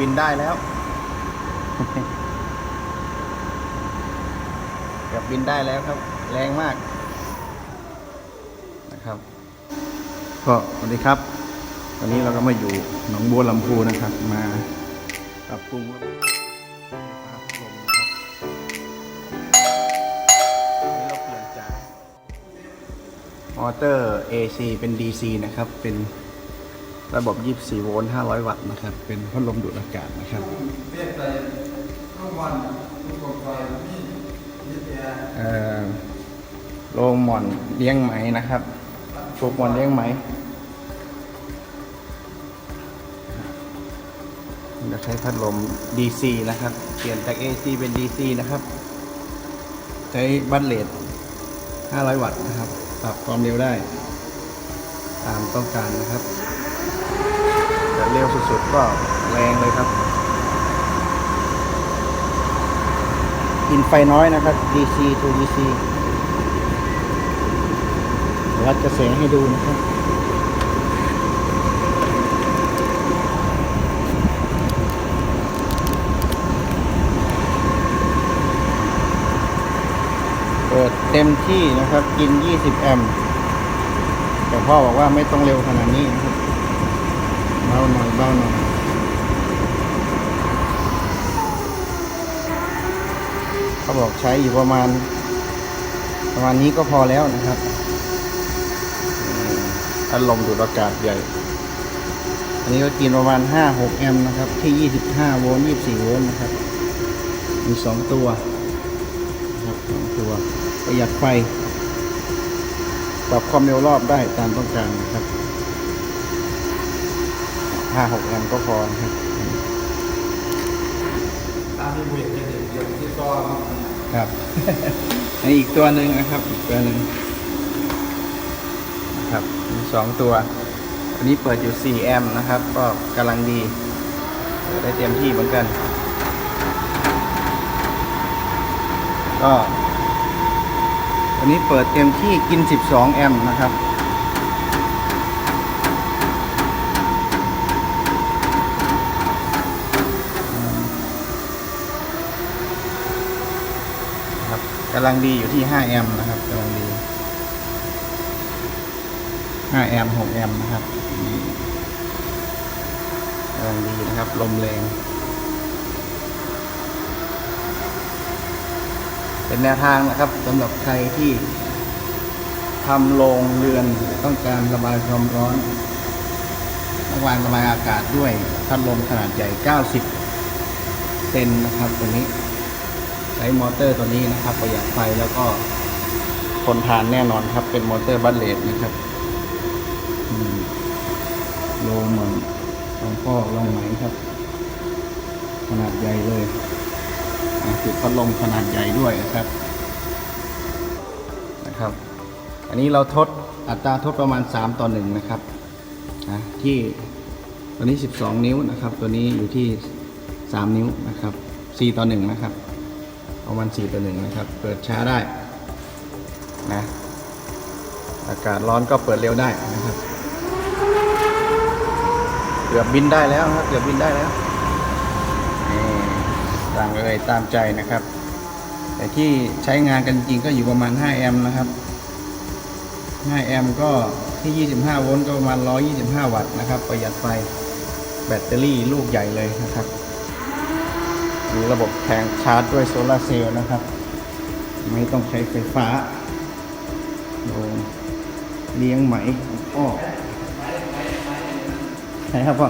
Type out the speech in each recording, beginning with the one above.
บินได้แล้ว เกือบบินได้แล้วครับ แรงมากนะครับ ก็สวัสดีครับวันนี้เราก็มาอยู่หนองบัวลำพูนะครับ มาปรับปรุงระบบไฟฟ้าพัดลมนะครับนี่เราเปลี่ยนจากมอเตอร์ AC เป็น DC นะครับ เป็น ระบบ 24 โวลต์ 500 วัตต์นะครับ เป็นพัดลมดูดอากาศนะครับเอ่อโรงหมอนเลี้ยงไหมนะครับปลูกหมอนเลี้ยงไหมเราใช้พัดลม DC นะครับ เปลี่ยนจาก AC เป็น DC นะครับ ใช้บัตเลท500 วัตต์นะครับ ปรับความเร็วได้ ตามต้องการนะครับ สุดก็แรงเลยครับกินไฟน้อยนะครับ DC to DC วัดกระแสให้ดูนะครับ เปิดเต็มที่นะครับ กิน 20 แอมป์แต่พ่อบอกว่าไม่ต้องเร็วขนาดนี้นะครับ เบาหน่อยเบาหน่อยเขาบอกใช้อยู่ประมาณ ประมาณนี้ก็พอแล้วนะครับอืมพัดลมดูดอากาศใหญ่ อันนี้ก็กินประมาณ 5-6 แอมป์นะครับ ที่ 25 โวลต์ 24 โวลต์นะครับ มี 2 ตัวนะครับสองตัวประหยัดไฟ ปรับความเร็วรอบได้ตามต้องการนะครับ 5-6แอมป์ก็พอนะครับตามที่เวทเนี่ยเดี๋ยวที่ซ้อมครับ อันนี้อีกตัวหนึ่งนะครับ อีกตัวหนึ่งนะครับมีสองตัว อันนี้เปิดอยู่4แอมป์นะครับ ก็กำลังดีเปิดได้เต็มที่เหมือนกัน ก็อันนี้เปิดเต็มที่กิน 12 แอมป์นะครับ ครับกำลังดีอยู่ที่ 5 แอมป์นะครับกำลังดี 5 แอมป์6แอมป์นะครับกำลังดีนะครับ ลมแรง เป็นแนวทางนะครับสำหรับใครที่ทำโรงเรือนต้องการระบายความร้อนระบายระบายอากาศด้วยพัดลมขนาดใหญ่ 90 เซนนะครับตัวนี้ ใช้มอเตอร์ตัวนี้นะครับ ประหยัดไฟแล้วก็ทนทานแน่นอนครับ เป็นมอเตอร์บัตเลตนะครับโลเหมือนลองพ่อลองไหมครับ ขนาดใหญ่เลยติดพัดลมขนาดใหญ่ด้วยนะครับนะครับ อันนี้เราทดอัตราทดประมาณ 3 ต่อ1นะครับอะที่ตัวนี้ 12 นิ้วนะครับ ตัวนี้อยู่ที่ 3 นิ้วนะครับ 4 ต่อ1นะครับ ประมาณ4ต่อ1นะครับ เปิดช้าได้นะอากาศร้อนก็เปิดเร็วได้นะครับเกือบบินได้แล้วครับเกือบบินได้แล้วนี่ต่างเลยตามใจนะครับ แต่ที่ใช้งานกันจริงก็อยู่ประมาณ 5 แอมป์นะครับ 5 แอมป์ก็ที่ 25 โวลต์ก็ประมาณ 125 วัตต์นะครับ ประหยัดไฟแบตเตอรี่ลูกใหญ่เลยนะครับ มีระบบแผงชาร์จด้วยโซลาร์เซลล์นะครับ ไม่ต้องใช้ไฟฟ้าโดยเลี้ยงไหมอ้อใช่ครับพ่อ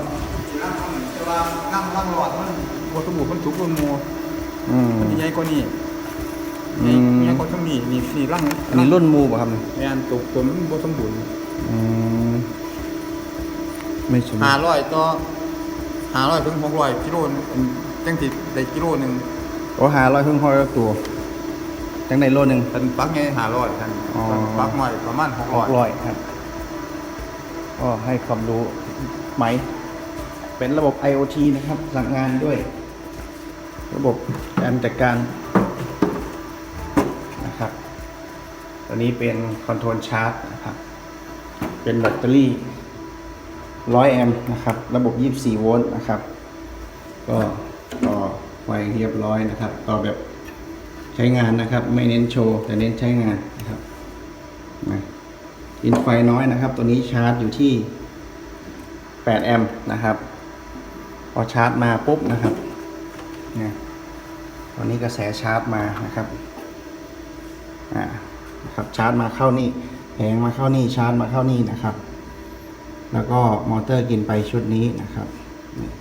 จะว่านั่งล่างหลอดมันบทสมุดมันจุกมันโมอืมมันใหญ่กว่านี้อืใหญ่มใหญ่กว่าช่วงนี้นี่สี่ล่างอันนี้รุ่นมูป่ะครับเนี่ยงานตุกตัวมันบทสมบูรณ์อืมไม่สมห้าร้อยต่อ ห้าร้อยถึงหกร้อยกิโลนึงจังติดได้กิโลหนึ่งโอ้หาร้อยครึ่งห้อยตัวจังในโลหนึ่งเป็นปลั๊กไงห้าร้อยท่านอ๋อปลั๊กหน่อยประมาณหกหร้อกยร้อยครับก็ให้ความรู้ไหม เป็นระบบ IoT นะครับ สั่งงานด้วย ระบบการจัดการนะครับ ตัวนี้เป็นคอนโทรลชาร์จนะครับ เป็นแบตเตอรี่ 100 แอมป์นะครับ ระบบ 24 โวลต์นะครับ ก็ต่อไฟเรียบร้อยนะครับ ต่อแบบใช้งานนะครับ ไม่เน้นโชว์ แต่เน้นใช้งานนะครับนะกินไฟน้อยนะครับ ตัวนี้ชาร์จอยู่ที่ 8 แอมป์นะครับ พอชาร์จมาปุ๊บนะครับนี่ตอนนี้กระแสชาร์จมานะครับอ่านะครับ ชาร์จมาเข้านี่แผงมาเข้านี่ชาร์จมาเข้านี่นะครับ แล้วก็มอเตอร์กินไปชุดนี้นะครับ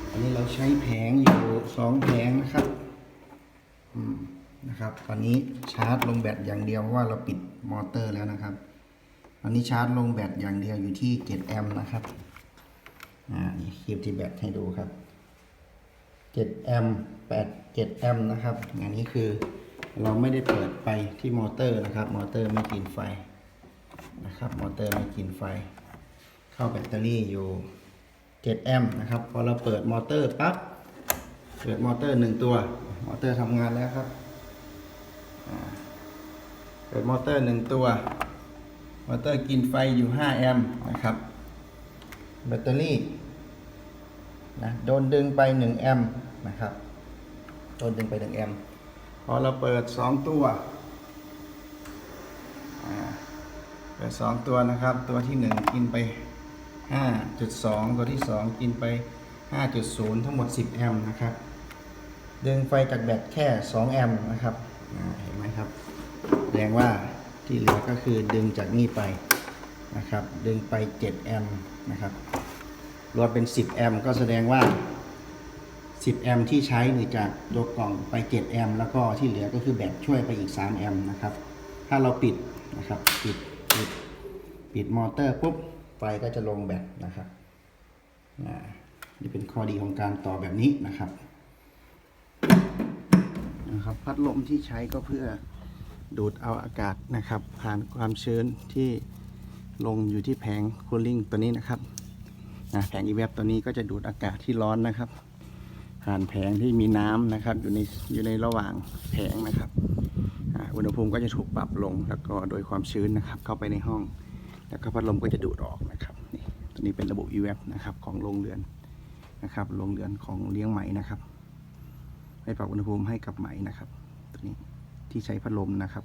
อันนี้เราใช้แผงอยู่สองแผงนะครับนะครับ ตอนนี้ชาร์จลงแบตอย่างเดียวเพราะว่าเราปิดมอเตอร์แล้วนะครับตอนนี้ชาร์จลงแบตอย่างเดียวอยู่ที่7แอมป์นะครับอ่านี่คลิปที่แบตให้ดูครับ7แอมป์8 7แอมป์นะครับอย่างนี้คือเราไม่ได้เปิดไปที่มอเตอร์นะครับ มอเตอร์ไม่กินไฟนะครับ มอเตอร์ไม่กินไฟ เข้าแบตเตอรี่อยู่7แอมป์นะครับ พอเราเปิดมอเตอร์ปั๊บ เปิดมอเตอร์หนึ่งตัว มอเตอร์ทำงานแล้วครับ เปิดมอเตอร์หนึ่งตัว มอเตอร์กินไฟอยู่5แอมป์นะครับ แบตเตอรี่นะโดนดึงไป1แอมป์นะครับ โดนดึงไป1แอมป์ พอเราเปิด 2 ตัวอ่าเปิด 2 ตัวนะครับ ตัวที่ 1 กินไป 5.2 ตัวที่ 2 กินไป 5.0 ทั้งหมด 10 แอมป์นะครับ ดึงไฟจากแบตแค่ 2 แอมป์นะครับเห็นไหมครับแสดงว่าที่เหลือก็คือดึงจากนี่ไปนะครับ ดึงไป 7 แอมป์นะครับ รวมเป็น 10 แอมป์ก็แสดงว่า 10 แอมป์ที่ใช้หรือจากตัวกล่องไป 7 แอมป์แล้วก็ที่เหลือก็คือแบตช่วยไปอีก 3 แอมป์นะครับ ถ้าเราปิดนะครับ ปิด ปิด ปิดมอเตอร์ปุ๊บ ไฟก็จะลงแบตนะครับนี่เป็นข้อดีของการต่อแบบนี้นะครับนะครับ พัดลมที่ใช้ก็เพื่อดูดเอาอากาศนะครับ ผ่านความชื้นที่ลงอยู่ที่แผงคูลิ่งตัวนี้นะครับนะแผงอีเวฟตัวนี้ก็จะดูดอากาศที่ร้อนนะครับ ผ่านแผงที่มีน้ำนะครับ อยู่ในอยู่ในระหว่างแผงนะครับอุณหภูมิก็จะถูกปรับลงแล้วก็โดยความชื้นนะครับ เข้าไปในห้อง แล้วก็พัดลมก็จะดูดออกนะครับนี่ตัวนี้เป็นระบบ e v a p นะครับของโรงเรือนนะครับโรงเรือนของเลี้ยงไหมนะครับให้ปรับอุณหภูมิให้กับไหมนะครับ ตัวนี้ที่ใช้พัดลมนะครับ